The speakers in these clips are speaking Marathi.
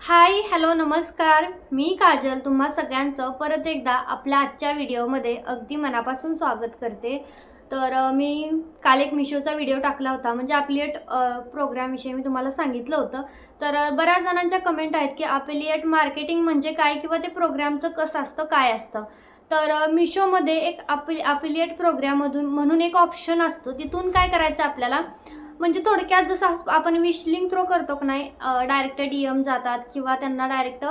हाय हॅलो नमस्कार. मी काजल तुम्हा सगळ्यांचं परत एकदा आपल्या आजच्या व्हिडिओमध्ये अगदी मनापासून स्वागत करते. तर मी काल एक मिशोचा व्हिडिओ टाकला होता. म्हणजे अपिलिएट प्रोग्रामविषयी मी तुम्हाला सांगितलं होतं. तर बऱ्याच जणांच्या कमेंट आहेत की अपिलिएट मार्केटिंग म्हणजे काय किंवा ते प्रोग्रामचं कसं असतं काय असतं? तर मिशोमध्ये एक अपि अपिलिएट प्रोग्राममधून म्हणून एक ऑप्शन असतो. तिथून काय करायचं आपल्याला? म्हणजे थोडक्यात जसं आपण विश लिंक थ्रो करतो की नाही डायरेक्ट डी एम जातात किंवा त्यांना डायरेक्ट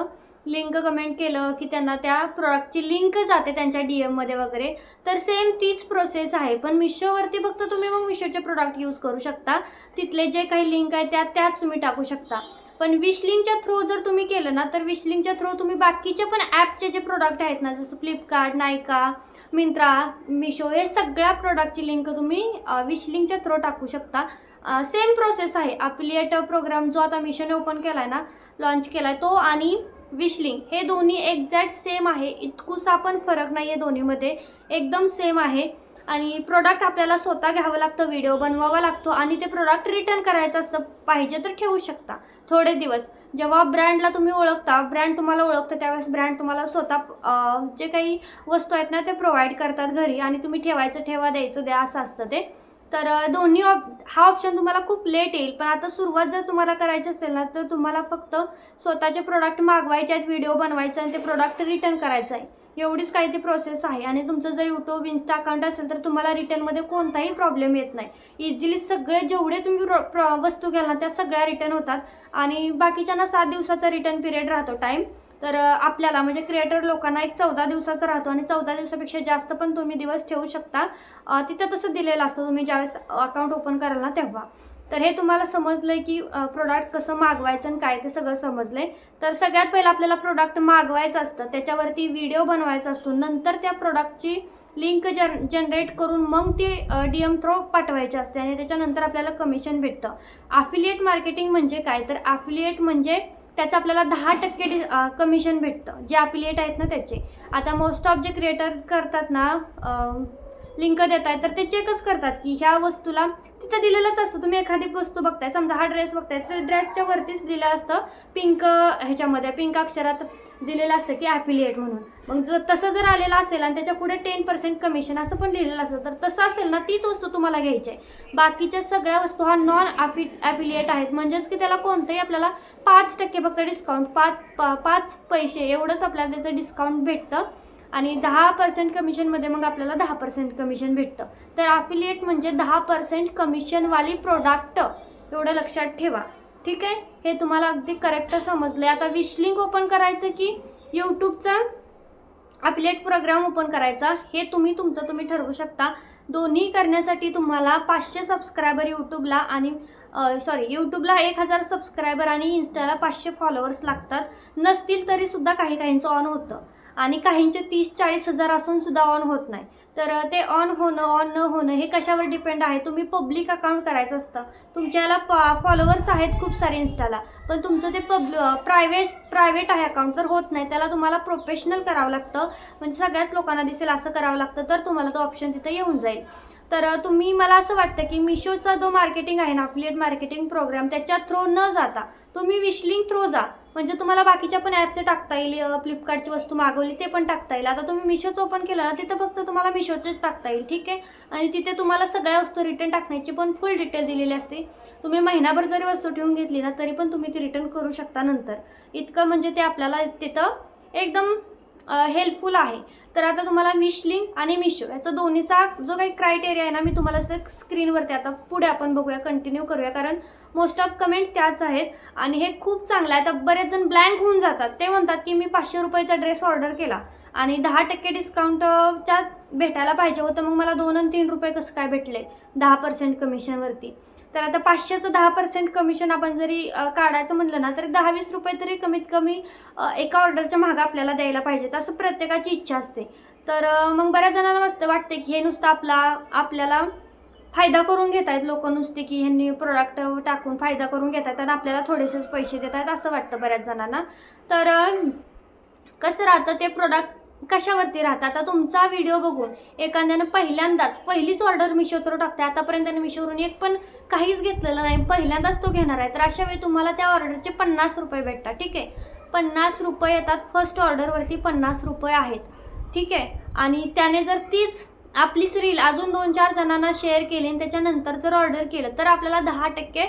लिंक कमेंट केलं की त्यांना त्या प्रोडक्टची लिंक जाते त्यांच्या डी एममध्ये वगैरे तर सेम तीच प्रोसेस आहे. पण मिशोवरती फक्त तुम्ही मग मिशोचे प्रोडक्ट यूज करू शकता. तिथले जे काही लिंक आहे त्या त्याच तुम्ही टाकू शकता. पण विशलिंगच्या थ्रू जर तुम्ही केलं ना तर विशलिंगच्या थ्रू तुम्ही बाकीचे पण ॲपचे जे प्रोडक्ट आहेत ना जसं फ्लिपकार्ट नायका मिंत्रा मिशो हे सगळ्या प्रोडक्टची लिंक तुम्ही विशलिंगच्या थ्रू टाकू शकता. सेम प्रोसेस आहे. अपिलिएट प्रोग्राम जो आता मिशन ओपन केला आहे ना लॉन्च केला आहे तो आणि विशलिंग हे दोन्ही एक्झॅक्ट सेम आहे. इतकूसा पण फरक नाही आहे दोन्हीमध्ये. एकदम सेम आहे. आणि प्रोडक्ट आपल्याला स्वतः घ्यावं लागतं व्हिडिओ बनवावा लागतो आणि ते प्रोडक्ट रिटर्न करायचं असतं पाहिजे तर ठेवू शकता. थोडे दिवस. जेव्हा ब्रँडला तुम्ही ओळखता ब्रँड तुम्हाला ओळखतं त्यावेळेस ब्रँड तुम्हाला स्वतः जे काही वस्तू आहेत ना ते प्रोव्हाइड करतात घरी आणि तुम्ही ठेवायचं ठेवा द्यायचं द्या असं असतं ते. तर दोन्ही ऑप हा ऑप्शन तुम्हाला खूप लेट येईल. पण आता सुरुवात जर तुम्हाला करायची असेल ना तर तुम्हाला फक्त स्वतःचे प्रोडक्ट मागवायचे आहेत व्हिडिओ बनवायचा आणि ते प्रोडक्ट रिटर्न करायचं आहे. एवढीच काही ती प्रोसेस आहे. आणि तुमचं जर यूट्यूब इन्स्टा अकाउंट असेल तर तुम्हाला रिटर्नमध्ये कोणताही प्रॉब्लेम येत नाही. इझिली सगळे जेवढे तुम्ही प्रो प्र वस्तू घ्याल ना त्या सगळ्या रिटर्न होतात. आणि बाकीच्यांना सात दिवसाचा रिटर्न पिरियड राहतो. टाईम तर आपल्याला म्हणजे क्रिएटर लोकांना एक चौदा दिवसाचा राहतो आणि चौदा दिवसापेक्षा जास्त पण तुम्ही दिवस ठेवू शकता. तिथं तसं दिलेलं असतं तुम्ही ज्यावेळेस अकाउंट ओपन कराल ना तेव्हा. तर हे तुम्हाला समजलं आहे की प्रोडक्ट कसं मागवायचं आणि काय ते सगळं समजलं आहे तर सगळ्यात पहिलं आपल्याला प्रोडक्ट मागवायचं असतं. त्याच्यावरती व्हिडिओ बनवायचा असतो. नंतर त्या प्रोडक्टची लिंक जन जनरेट करून मग ते डी एम थ्रो पाठवायची असते. आणि त्याच्यानंतर आपल्याला कमिशन भेटतं. अफिलिएट मार्केटिंग म्हणजे काय? तर अफिलिएट म्हणजे त्याचं आपल्याला दहा टक्के डि कमिशन भेटतं. जे अफिलिएट आहेत ना त्याचे. आता मोस्ट ऑफ जे क्रिएटर करतात ना लिंक देत आहेत तर ते चेकच करतात की ह्या वस्तूला तिथं दिलेलंच असतं. तुम्ही एखादी वस्तू बघताय समजा हा ड्रेस बघताय तर ड्रेसच्या वरतीच दिलं असतं पिंक ह्याच्यामध्ये पिंक अक्षरात दिलेलं असतं की ॲफिलिएट म्हणून. मग जर तसं जर आलेलं असेल आणि त्याच्या पुढे टेन पर्सेंट कमिशन असं पण लिहिलेलं असतं तर तसं असेल ना तीच वस्तू तुम्हाला घ्यायची आहे. बाकीच्या सगळ्या वस्तू हा नॉन ॲफि ॲफिलिएट आहेत. म्हणजेच की त्याला कोणतंही आपल्याला पाच टक्के फक्त डिस्काउंट पाच पा पाच पैसे एवढंच आपल्याला त्याचं डिस्काउंट भेटतं. आणि दहा पर्सेंट कमिशनमध्ये मग आपल्याला दहा पर्सेंट कमिशन भेटतं. तर ॲफिलिएट म्हणजे दहा पर्सेंट कमिशनवाली प्रोडक्ट एवढं लक्षात ठेवा. ठीक आहे? हे तुम्हाला अगदी करेक्ट समजलं आहे आता विशलिंक ओपन करायचं की यूट्यूबचा अपलेट प्रोग्राम ओपन करायचा. हे तुम्ही तुमचं तुम्ही ठरवू शकता. दोन्ही करण्यासाठी तुम्हाला पाचशे सबस्क्रायबर यूट्यूबला आणि सॉरी यूट्यूबला एक हजार सबस्क्रायबर आणि इन्स्टाला पाचशे फॉलोअर्स लागतात. नसतील तरीसुद्धा काही काहींचं ऑन होतं. आणि काहींचे तीस चाळीस हजार असून सुद्धा ऑन होत नाही. तर ते ऑन होणं ऑन न होणं हे कशावर डिपेंड आहे? तुम्ही पब्लिक अकाउंट करायचं असतं. तुमच्याला फॉलोअर्स आहेत खूप सारे इन्स्टाला पण तुमचं ते पब प्रायव्हेट प्रायव्हेट आहे अकाउंट तर होत नाही त्याला तुम्हाला प्रोफेशनल करावं लागतं. म्हणजे सगळ्याच लोकांना दिसेल असं करावं लागतं तर तुम्हाला तो ऑप्शन तिथं येऊन जाईल. तर तुम्ही मला असं वाटतं की मिशोचा जो मार्केटिंग आहे ना अफिलिएट मार्केटिंग प्रोग्राम त्याच्या थ्रो न जाता तुम्ही विशलिंग थ्रो जा. म्हणजे तुम्हाला बाकीच्या पण ॲपचे टाकता येईल फ्लिपकार्टची वस्तू मागवली ते पण टाकता येईल. आता तुम्ही मिशोचं ओपन केलं ना तिथं फक्त तुम्हाला मिशोचेच टाकता येईल ठीक आहे? आणि तिथे तुम्हाला सगळ्या वस्तू रिटर्न टाकण्याची पण फुल डिटेल दिलेली असते. तुम्ही महिनाभर जरी वस्तू ठेवून घेतली ना तरी पण तुम्ही तुम्ही रिटर्न करू शकता नंतर. इतकं म्हणजे ते आपल्याला तिथं एकदम हेल्पफुल आहे. तर आता तुम्हाला मिशलिंग आणि मिशो याचा दोन्हीचा जो काही क्रायटेरिया आहे ना मी तुम्हाला स्क्रीनवरती आता पुढे आपण बघूया कंटिन्यू करूया. कारण मोस्ट ऑफ कमेंट त्याच आहेत. आणि हे खूप चांगलं आहे. आता बरेच जण ब्लँक होऊन जातात. ते म्हणतात की मी पाचशे रुपयाचा ड्रेस ऑर्डर केला. आणि दहा टक्के डिस्काउंटच्या भेटायला पाहिजे होतं. मग मला दोन आणि तीन रुपये कसं काय भेटले? दहा पर्सेंट कमिशनवरती तर आता पाचशेचं दहा पर्सेंट कमिशन आपण जरी काढायचं म्हटलं ना तरी दहा वीस रुपये तरी कमीत कमी एका ऑर्डरच्या मागं आपल्याला द्यायला पाहिजेत असं प्रत्येकाची इच्छा असते. तर मग बऱ्याच जणांना मस्त वाटते की हे नुसतं आपला आपल्याला फायदा करून घेत आहेत लोक नुसते की ह्यांनी प्रोडक्ट टाकून फायदा करून घेत आहेत आणि आपल्याला थोडेसेच पैसे देत आहेत असं वाटतं बऱ्याच जणांना. तर कसं राहतं ते प्रोडक्ट कशावरती राहतात आता तुमचा व्हिडिओ बघून एखाद्यानं पहिल्यांदाच पहिलीच ऑर्डर मिशोवर टाकते आतापर्यंत मिशोवरून एक पण काहीच घेतलेलं नाही. पहिल्यांदाच तो घेणार आहे. तर अशा वेळी तुम्हाला त्या ऑर्डरचे पन्नास रुपये भेटतात. ठीक आहे? पन्नास रुपये येतात. फर्स्ट ऑर्डरवरती पन्नास रुपये आहेत. ठीक आहे? आणि त्याने जर तीच आपलीच रील अजून दोन चार जणांना शेअर केली आणि त्याच्यानंतर जर ऑर्डर केलं तर आपल्याला दहा टक्के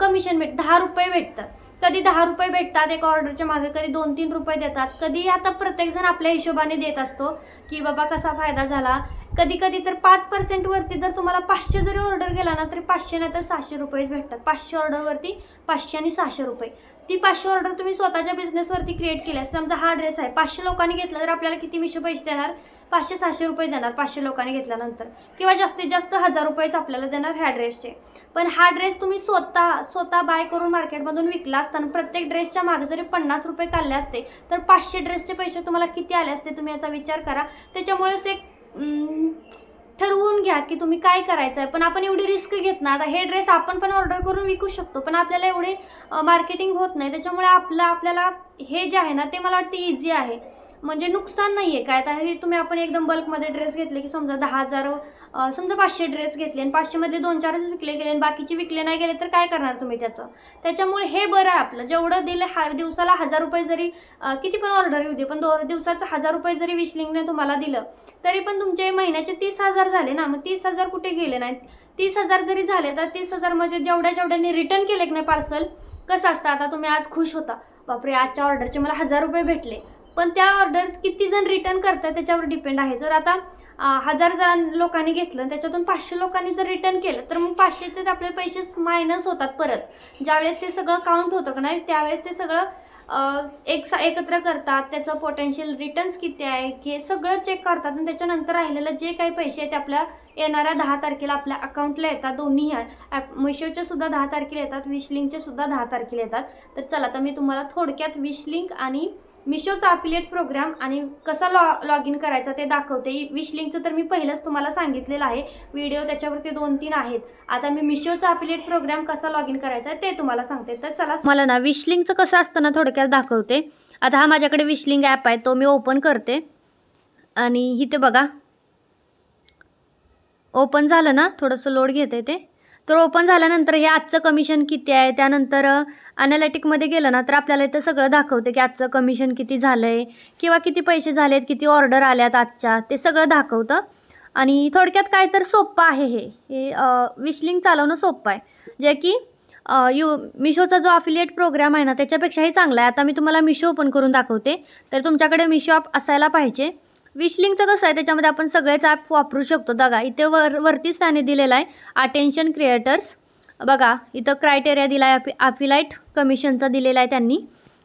कमिशन भेट दहा रुपये भेटतात. कधी दहा रुपये भेटतात एका ऑर्डरच्या मागे कधी दोन तीन रुपये देतात. कधी आता प्रत्येकजण आपल्या हिशोबाने देत असतो की बाबा कसा फायदा झाला? कधी कधी तर पाच पर्सेंटवरती जर तुम्हाला पाचशे जरी ऑर्डर गेला ना तरी पाचशे नाही तर सहाशे रुपयेच भेटतात. पाचशे ऑर्डरवरती पाचशे आणि सहाशे रुपये. ती पाचशे ऑर्डर तुम्ही स्वतःच्या बिझनेसवरती क्रिएट केली असते समजा हा ड्रेस आहे पाचशे लोकांनी घेतला तर आपल्याला किती मिशो पैसे देणार? पाचशे सहाशे रुपये देणार पाचशे लोकांनी घेतल्यानंतर. किंवा जास्तीत जास्त हजार रुपयेच आपल्याला देणार ह्या ड्रेसचे पण हा ड्रेस तुम्ही स्वतः स्वतः बाय करून मार्केटमधून विकला असताना प्रत्येक ड्रेसच्या मागे जरी पन्नास रुपये काढले असते तर पाचशे ड्रेसचे पैसे तुम्हाला किती आले असते तुम्ही याचा विचार करा. त्याच्यामुळेच एक ठरवून घ्या की तुम्ही काय करायचं आहे पण आपण एवढी रिस्क घेत ना आता हे ड्रेस आपण पण ऑर्डर करून विकू शकतो पण आपल्याला एवढे मार्केटिंग होत नाही. त्याच्यामुळे आपलं आपल्याला हे जे आहे ना ते मला वाटतं इझी आहे. म्हणजे नुकसान नाही आहे काय. आता हे तुम्ही आपण एकदम बल्कमध्ये ड्रेस घेतले की समजा दहा हजार समजा पाचशे ड्रेस घेतले आणि पाचशेमधले दोन चारच विकले गेले आणि बाकीचे विकले नाही गेले तर काय करणार तुम्ही त्याचं? त्याच्यामुळे हे बरं आहे आपलं. जेवढं दिलं हा दिवसाला हजार रुपये जरी किती पण ऑर्डर येऊ दे पण दो दिवसाचं हजार रुपये जरी विशलिंगने तुम्हाला दिलं तरी पण तुमचे महिन्याचे तीस हजार झाले ना. मग तीस हजार कुठे गेले नाहीत? तीस हजार जरी झाले तर तीस हजार म्हणजे जेवढ्या जेवढ्यांनी रिटर्न केले की नाही पार्सल कसं असतं? आता तुम्ही आज खुश होता. बापरे आजच्या ऑर्डरचे मला हजार रुपये भेटले. पण त्या ऑर्डर किती जण रिटर्न करतात त्याच्यावर डिपेंड आहे. जर आता हजार जण लोकांनी घेतलं त्याच्यातून पाचशे लोकांनी जर रिटर्न केलं तर मग पाचशेचे आपले पैसे मायनस होतात परत. ज्यावेळेस ते सगळं काउंट होतं का नाही त्यावेळेस ते सगळं एक सा एकत्र करतात. त्याचं पोटेन्शियल रिटर्न्स किती आहे हे सगळं चेक करतात आणि त्याच्यानंतर राहिलेलं जे काही पैसे आहेत ते आपल्या येणाऱ्या दहा तारखेला आपल्या अकाउंटला येतात. दोन्ही ह्या ॲप मिशोचे सुद्धा दहा तारखेला येतात विशलिंकचे सुद्धा दहा तारखेला येतात. तर चला तर मी तुम्हाला थोडक्यात विशलिंक आणि मिशोचा अफिलिएट प्रोग्राम आणि कसा लॉ लॉग इन करायचा ते दाखवते. विश लिंकचं तर मी पहिलंच तुम्हाला सांगितलेलं आहे. व्हिडिओ त्याच्यावरती दोन तीन आहेत. आता मी मिशोचा अफिलिएट प्रोग्राम कसा लॉग इन करायचा आहे ते तुम्हाला सांगते. तर चला मला ना विशलिंकचं कसं असतं ना थोडक्यात दाखवते. आता हा माझ्याकडे विशलिंग ॲप आहे. तो मी ओपन करते. आणि इथे बघा. ओपन झालं ना? थोडंसं लोड घेते ते. तर ओपन झाल्यानंतर हे आजचं कमिशन किती आहे? त्यानंतर अनालिटिकमध्ये गेलं ना तर आपल्याला इथं सगळं दाखवते की आजचं कमिशन किती झालं आहे किंवा किती पैसे झालेत किती ऑर्डर आल्यात आजच्या ते सगळं दाखवतं. आणि थोडक्यात काय तर सोपं आहे हे. हे विशलिंग चालवणं सोपं आहे. जे की यू मिशोचा जो अफिलिएट प्रोग्राम आहे ना त्याच्यापेक्षाही चांगला आहे. आता मी तुम्हाला मिशो ओपन करून दाखवते. तर तुमच्याकडे मिशो ॲप असायला पाहिजे. विशलिंगचं कसं आहे त्याच्यामध्ये आपण सगळेच ॲप वापरू शकतो. बघा इथे वर वरतीच त्याने दिलेलं आहे अटेन्शन क्रिएटर्स बघा इथं क्रायटेरिया दिला आहे अपि अपिलाईट कमिशनचा दिलेला आहे त्यांनी.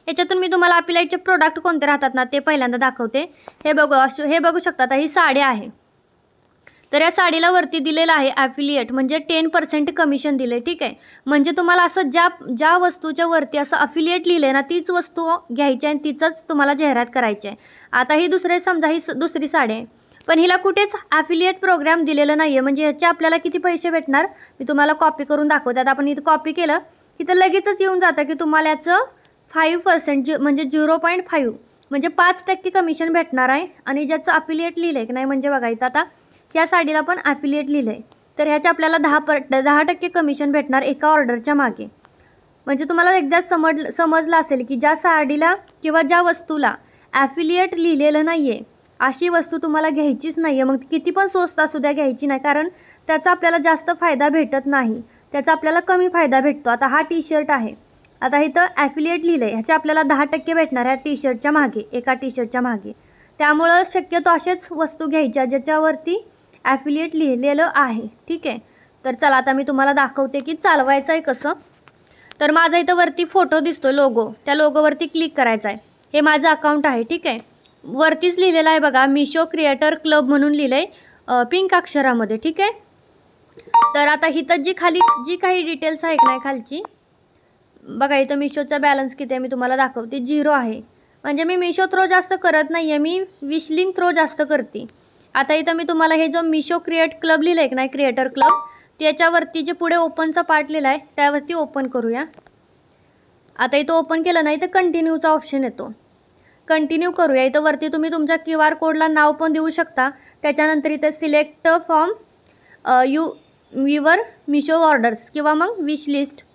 याच्यातून मी तुम्हाला अपिलाईटचे प्रोडक्ट कोणते राहतात ना ते पहिल्यांदा दाखवते. हे बघू असं हे बघू शकता आता ही साडी आहे. तर या साडीला वरती दिलेलं आहे ॲफिलिएट म्हणजे टेन पर्सेंट कमिशन दिले ठीक आहे? म्हणजे तुम्हाला असं ज्या ज्या वस्तूच्या वरती असं अफिलिएट लिहिलं आहे ना तीच वस्तू घ्यायची आहे आणि तिचंच तुम्हाला जाहिरात करायची आहे. आता ही दुसरे समजा ही स- दुसरी साडी आहे. पण हिला कुठेच ॲफिलिएट प्रोग्राम दिलेलं नाही आहे म्हणजे ह्याचे आपल्याला किती पैसे भेटणार? मी तुम्हाला कॉपी करून दाखवते. आता आपण इथं कॉपी केलं इथं लगेचच येऊन जातं की तुम्हाला याचं फाईव्ह पर्सेंट जी म्हणजे झिरो पॉईंट फाईव्ह म्हणजे पाच टक्के कमिशन भेटणार आहे. आणि ज्याचं अफिलिएट लिहिलं आहे की नाही म्हणजे बघा इथं आता या साडीला पण ॲफिलिएट लिहिलं आहे तर ह्याचे आपल्याला दहा पर दहा टक्के कमिशन भेटणार एका ऑर्डरच्या मागे. म्हणजे तुम्हाला एकदा समज समजलं असेल की ज्या साडीला किंवा ज्या वस्तूला ॲफिलिएट लिहिलेलं नाही आहे अशी वस्तू तुम्हाला घ्यायचीच नाही आहे मग किती पण स्वस्त असू द्या घ्यायची नाही. कारण त्याचा आपल्याला जास्त फायदा भेटत नाही. त्याचा आपल्याला कमी फायदा भेटतो. आता हा टी शर्ट आहे. आता इथं ॲफिलिएट लिहिलं आहे ह्याचे आपल्याला दहा टक्के भेटणार आहे टी शर्टच्या मागे एका टी शर्टच्या मागे. त्यामुळं शक्यतो असेच वस्तू घ्यायच्या ज्याच्यावरती ॲफिलिएट लिहिलेलं आहे. ठीक आहे? तर चला आता मी तुम्हाला दाखवते की चालवायचं आहे कसं. तर माझा इथं वरती फोटो दिसतो लोगो त्या लोगोवरती क्लिक करायचा आहे हे माझं अकाउंट आहे. ठीक आहे? वरतीच लिहिलेलं आहे बघा मिशो क्रिएटर क्लब म्हणून लिहिलं आहे पिंक अक्षरामध्ये ठीक आहे? तर आता हिथं जी खाली जी काही डिटेल्स आहे नाही खालची बघा इथं मिशोचा बॅलन्स किती आहे मी तुम्हाला दाखवते झिरो आहे. म्हणजे मी मिशो थ्रो जास्त करत नाही आहे मी विशलिंग थ्रो जास्त करते. आता इथं मी तुम्हाला हे जो मिशो क्रिएट क्लब लिहिलं आहे की नाही क्रिएटर क्लब त्याच्यावरती जे पुढे ओपनचा पार्ट लिहिला आहे त्यावरती ओपन करूया. आता इथं ओपन केलं नाही तर कंटिन्यूचा ऑप्शन येतो. कंटिन्यू करूया. इथं वरती तुम्ही तुमच्या क्यू आर कोडला नाव पण देऊ शकता. त्याच्यानंतर इथं सिलेक्ट फॉर्म यू विवर मिशो ऑर्डर्स किंवा मग विश लिस्ट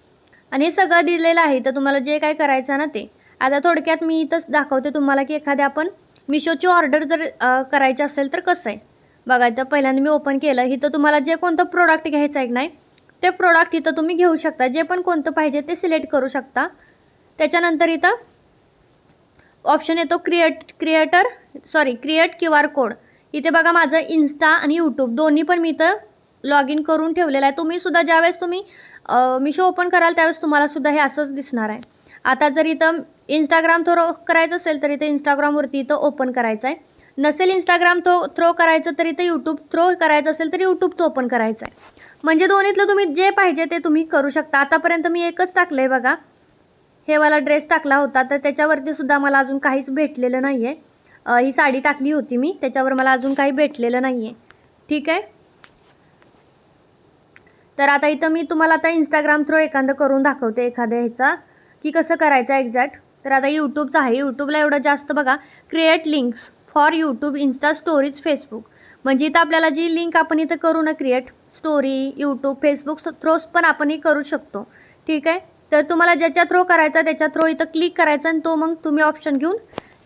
आणि हे सगळं दिलेलं आहे. तर तुम्हाला जे काय करायचं ना ते. आता थोडक्यात मी इथंच दाखवते तुम्हाला की एखाद्या आपण मिशोची ऑर्डर जर करायची असेल तर कसं आहे? बघा इथं पहिल्यांदा मी ओपन केलं. इथं तुम्हाला जे कोणतं प्रोडक्ट घ्यायचं आहे नाही ते प्रोडक्ट इथं तुम्ही घेऊ शकता. जे पण कोणतं पाहिजे ते सिलेक्ट करू शकता. त्याच्यानंतर इथं ऑप्शन येतो create creator sorry create Q R code इथे बघा माझं इन्स्टा आणि यूट्यूब दोन्ही पण मी इथं लॉग इन करून ठेवलेलं आहे. तुम्हीसुद्धा ज्यावेळेस तुम्ही मिशो ओपन कराल त्यावेळेस तुम्हालासुद्धा हे असंच दिसणार आहे. आता जर इथं इंस्टाग्राम थ्रो करायचं असेल तर इथं इंस्टाग्रामवरती इथं ओपन करायचं आहे नसेल इंस्टाग्राम थ्रो थ्रो करायचं तर इथं यूट्यूब थ्रो करायचं असेल तर यूट्यूबचं ओपन करायचं आहे म्हणजे दोन्हीतलं तुम्ही जे पाहिजे ते तुम्ही करू शकता. आतापर्यंत मी एकच टाकलं आहे बघा. हे वाला ड्रेस टाकला होता तर त्याच्यावरती सुद्धा मला अजून काहीच भेटलेलं नाही आहे ही साडी टाकली होती मी त्याच्यावर मला अजून काही भेटलेलं नाही आहे ठीक आहे? तर आता इथं मी तुम्हाला आता इंस्टाग्राम थ्रू एखादं करून दाखवते एखाद्या ह्याचा की कसं करायचं एक्झॅक्ट तर आता यूट्यूबचं आहे. यूट्यूबला एवढं जास्त बघा create links for YouTube insta stories Facebook म्हणजे इथं आपल्याला जी लिंक आपण इथं करू ना create story YouTube Facebook throws पण आपण हे करू शकतो. ठीक आहे? तर तुम्हाला ज्याच्या थ्रो करायचा त्याच्या थ्रो इथं क्लिक करायचा आणि तो मग तुम्ही ऑप्शन घेऊन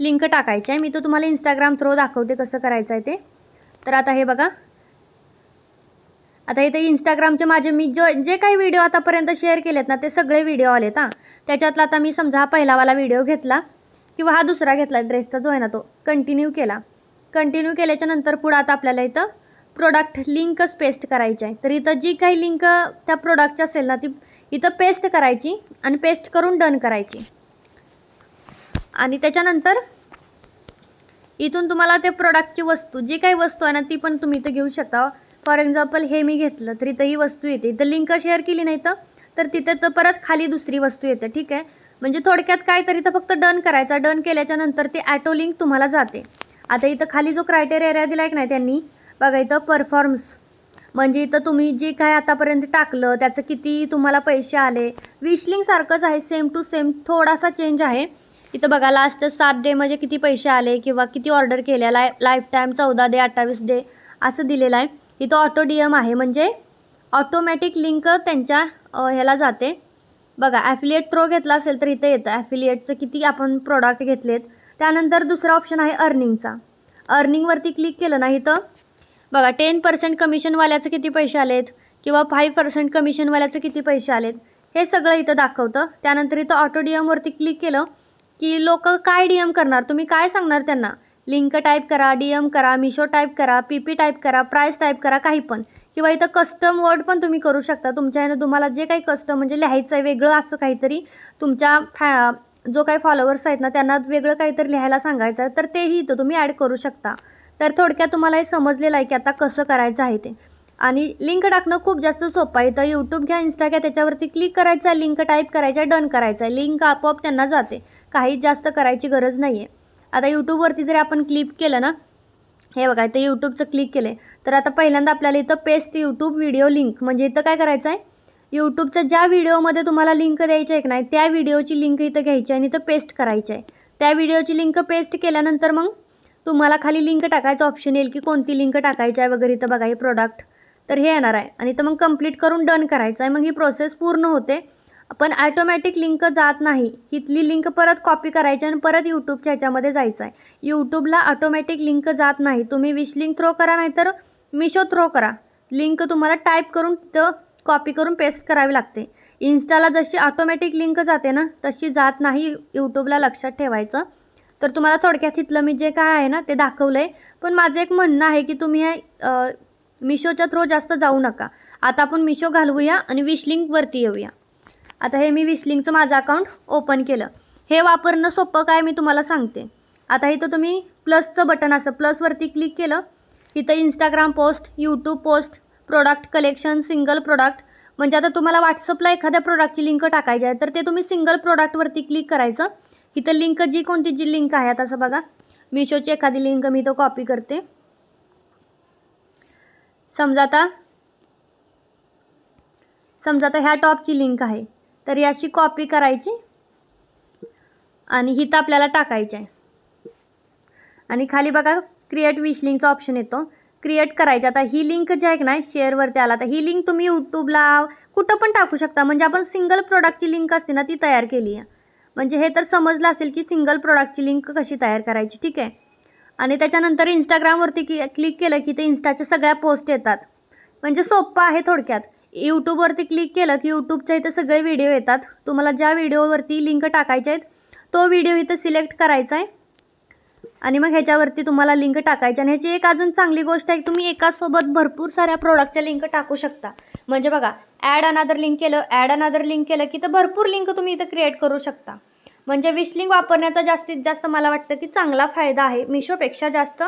लिंक टाकायची आहे. मी तर तुम्हाला इंस्टाग्राम थ्रो दाखवते कसं करायचं आहे ते. तर आता हे बघा. आता इथे इंस्टाग्रामचे माझे मी जो जे काही व्हिडिओ आतापर्यंत शेअर केलेत ना ते सगळे व्हिडिओ आलेत हां. त्याच्यातला आता मी समजा हा पहिलावाला व्हिडिओ घेतला किंवा हा दुसरा घेतला ड्रेसचा जो आहे ना तो कंटिन्यू केला. कंटिन्यू केल्याच्यानंतर पुढं आता आपल्याला इथं प्रोडक्ट लिंकच पेस्ट करायची आहे. तर इथं जी काही लिंक त्या प्रोडक्टची असेल ना ती इथं पेस्ट करायची आणि पेस्ट करून डन करायची. आणि त्याच्यानंतर इथून तुम्हाला ते प्रोडक्टची वस्तू जी काही वस्तू आहे ना ती पण तुम्ही इथं घेऊ शकता. फॉर एक्झाम्पल हे मी घेतलं तर इथं ही वस्तू येते. इथं लिंक शेअर केली नाही तर तर तिथे तर परत खाली दुसरी वस्तू येते ठीक आहे? म्हणजे थोडक्यात काय तर इथं फक्त डन करायचा. डन केल्याच्यानंतर ते ॲटो लिंक तुम्हाला जाते. आता इथं खाली जो क्रायटेरिया दिला आहे की नाही त्यांनी बघा इथं परफॉर्म्स म्हणजे इथं तुम्ही जे काय आतापर्यंत टाकलं त्याचं किती तुम्हाला पैसे आले? विशलिंगसारखंच आहे सेम टू सेम थोडासा चेंज आहे. इथं बघा लास्ट सात डे म्हणजे किती पैसे आले किंवा किती ऑर्डर केल्या? लाय लाईफ टाईम चौदा डे अठ्ठावीस डे असं दिलेलं आहे. इथं ऑटो डी एम आहे म्हणजे ऑटोमॅटिक लिंक त्यांच्या ह्याला जाते. बघा ॲफिलिएट थ्रो घेतला असेल तर इथं येतं. ॲफिलिएटचं किती आपण प्रोडक्ट घेतलेत. त्यानंतर दुसरा ऑप्शन आहे अर्निंगचा अर्निंगवरती क्लिक केलं ना इथं? बघा टेन पर्सेंट कमिशनवाल्याचं किती पैसे आलेत? किंवा फाईव्ह पर्सेंट कमिशनवाल्याचं किती पैसे आलेत? हे सगळं इथं दाखवतं. त्यानंतर इथं ऑटो डी एमवरती क्लिक केलं की लोक काय डी एम करणार? तुम्ही काय सांगणार त्यांना? लिंक टाईप करा डी एम करा मिशो टाईप करा पी पी टाईप करा प्राईस टाईप करा काही पण. किंवा इथं कस्टम वर्ड पण तुम्ही करू शकता. तुमच्या ह्यानं तुम्हाला जे काही कस्टम म्हणजे लिहायचं आहे वेगळं असं काहीतरी तुमच्या फॅ जो काही फॉलोअर्स आहेत ना त्यांना वेगळं काहीतरी लिहायला सांगायचं आहे तर तेही इथं तुम्ही ॲड करू शकता. तर थोडक्यात तुम्हाला हे समजलेलं आहे की आता कसं करायचं आहे ते. आणि लिंक टाकणं खूप जास्त सोपं आहे. तर यूट्यूब घ्या इन्स्टा घ्या त्याच्यावरती क्लिक करायचं आहे लिंक टाईप करायचं आहे डन करायचं आहे. लिंक आपोआप त्यांना जाते. काही जास्त करायची गरज नाही आहे आता यूट्यूबवरती जरी आपण क्लिक केलं ना हे बघा इथं यूट्यूबचं क्लिक केलं तर आता पहिल्यांदा आपल्याला इथं पेस्ट यूट्यूब व्हिडिओ लिंक म्हणजे इथं काय करायचं आहे? यूट्यूबच्या ज्या व्हिडिओमध्ये तुम्हाला लिंक द्यायची आहे की नाही त्या व्हिडिओची लिंक इथं घ्यायची आहे आणि इथं पेस्ट करायची आहे. त्या व्हिडिओची लिंक पेस्ट केल्यानंतर मग तुम्हाला खाली लिंक टाकायचं ऑप्शन येईल की कोणती लिंक टाकायची आहे वगैरे इथं बघा हे प्रोडक्ट तर हे येणार आहे. आणि तर मग कंप्लीट करून डन करायचं आहे. मग ही प्रोसेस पूर्ण होते. पण ॲटोमॅटिक लिंक जात नाही. इथली लिंक परत कॉपी करायची आणि परत यूट्यूबच्या ह्याच्यामध्ये जायचं आहे. यूट्यूबला ऑटोमॅटिक लिंक जात नाही. तुम्ही विश लिंक थ्रो करा नाहीतर मिशो थ्रो करा. लिंक तुम्हाला टाईप करून तिथं कॉपी करून पेस्ट करावी लागते. इन्स्टाला जशी ऑटोमॅटिक लिंक जाते ना तशी जात नाही. यूट्यूबला लक्षात ठेवायचं. तर तुम्हाला थोडक्यात इथलं मी जे काय आहे ना ते दाखवलं आहे पण माझं एक म्हणणं आहे की तुम्ही मिशोच्या थ्रो जास्त जाऊ नका. आता आपण मिशो घालवूया आणि विश लिंकवरती येऊया. आता हे मी विशलिंकचं माझं अकाउंट ओपन केलं. हे वापरणं सोपं काय मी तुम्हाला सांगते. आता इथं तुम्ही प्लसचं बटन असं प्लसवरती क्लिक केलं. इथं Instagram post YouTube post product collection single product म्हणजे आता तुम्हाला व्हॉट्सअपला एखाद्या प्रोडक्टची लिंक टाकायची आहे तर ते तुम्ही सिंगल प्रोडक्टवरती क्लिक करायचं. इथं लिंक जी कोणती जी लिंक आहे आता असं बघा. मिशोची एखादी लिंक मी तो कॉपी करते. समजा आता समजा आता ह्या टॉपची लिंक आहे. तर याची कॉपी करायची आणि हिथं आपल्याला टाकायची आहे. आणि खाली बघा क्रिएट विश लिंकचा ऑप्शन येतो. क्रिएट करायची. आता ही लिंक जी आहे की नाही शेअरवरती आला. तर ही लिंक तुम्ही यूट्यूबला कुठं पण टाकू शकता. म्हणजे आपण सिंगल प्रोडक्टची लिंक असते ना ती तयार केली आहे. म्हणजे हे तर समजलं असेल की सिंगल प्रोडक्टची लिंक कशी तयार करायची ठीक आहे? आणि त्याच्यानंतर इंस्टाग्रामवरती की क्लिक केलं की ते इन्स्टाच्या सगळ्या पोस्ट येतात. म्हणजे सोपं आहे थोडक्यात. यूट्यूबवरती क्लिक केलं की यूट्यूबच्या इथं सगळे व्हिडिओ येतात. तुम्हाला ज्या व्हिडिओवरती लिंक टाकायचे आहेत तो व्हिडिओ इथं सिलेक्ट करायचा आहे. आणि मग ह्याच्यावरती तुम्हाला लिंक टाकायची. आणि ह्याची एक अजून चांगली गोष्ट आहे तुम्ही एकासोबत भरपूर साऱ्या प्रोडक्टच्या लिंक टाकू शकता. म्हणजे बघा ॲड अनादर लिंक केलं ॲड अनादर लिंक केलं की तर भरपूर लिंक तुम्ही इथं क्रिएट करू शकता. म्हणजे विशलिंग वापरण्याचा जास्तीत जास्त मला वाटतं की चांगला फायदा आहे. मिशोपेक्षा जास्त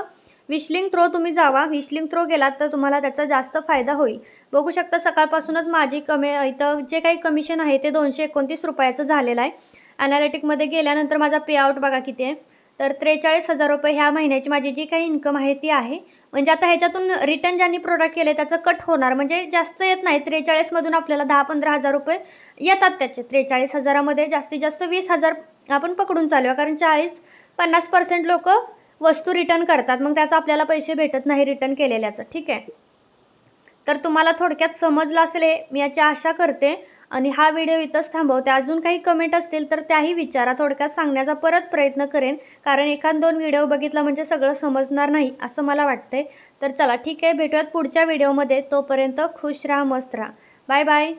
विशलिंग थ्रो तुम्ही जावा. विशलिंग थ्रो गेलात तर तुम्हाला त्याचा जास्त फायदा होईल. बघू शकता सकाळपासूनच माझी कमी इथं जे काही कमिशन आहे ते दोनशे एकोणतीस रुपयाचं झालेलं आहे. ॲनालिटिकमध्ये गेल्यानंतर माझा पे आउट बघा किती आहे. तर त्रेचाळीस हजार रुपये ह्या महिन्याची माझी जी काही इन्कम आहे ती आहे. म्हणजे आता ह्याच्यातून रिटर्न ज्यांनी प्रोडक्ट केले त्याचं कट होणार. म्हणजे जास्त येत नाही. त्रेचाळीसमधून आपल्याला दहा पंधरा हजार रुपये येतात त्याचे. त्रेचाळीस हजारामध्ये जास्तीत जास्त वीस हजार आपण पकडून चालूया कारण चाळीस पन्नास पर्सेंट लोक वस्तू रिटर्न करतात. मग त्याचा आपल्याला पैसे भेटत नाही रिटर्न केलेल्याचं. ठीक आहे? तर तुम्हाला थोडक्यात समजलं असेल मी याची आशा करते आणि हा व्हिडिओ इथंच थांबवते. अजून काही कमेंट असतील तर त्याही विचारा. थोडक्यात सांगण्याचा परत प्रयत्न करेन कारण एखाद दोन व्हिडिओ बघितला म्हणजे सगळं समजणार नाही असं मला वाटतंय. तर चला ठीक आहे? भेटूयात पुढच्या व्हिडिओमध्ये तोपर्यंत खुश राहा मस्त राहा. Bye bye